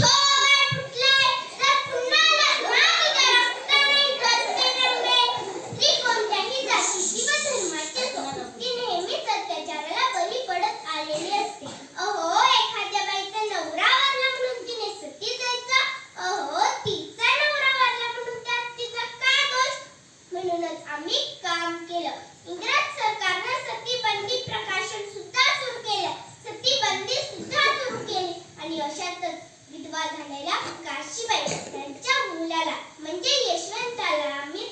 Put विधवा झालेल्या काशीबाई त्यांच्या मुलाला म्हणजे यशवंताला आम्ही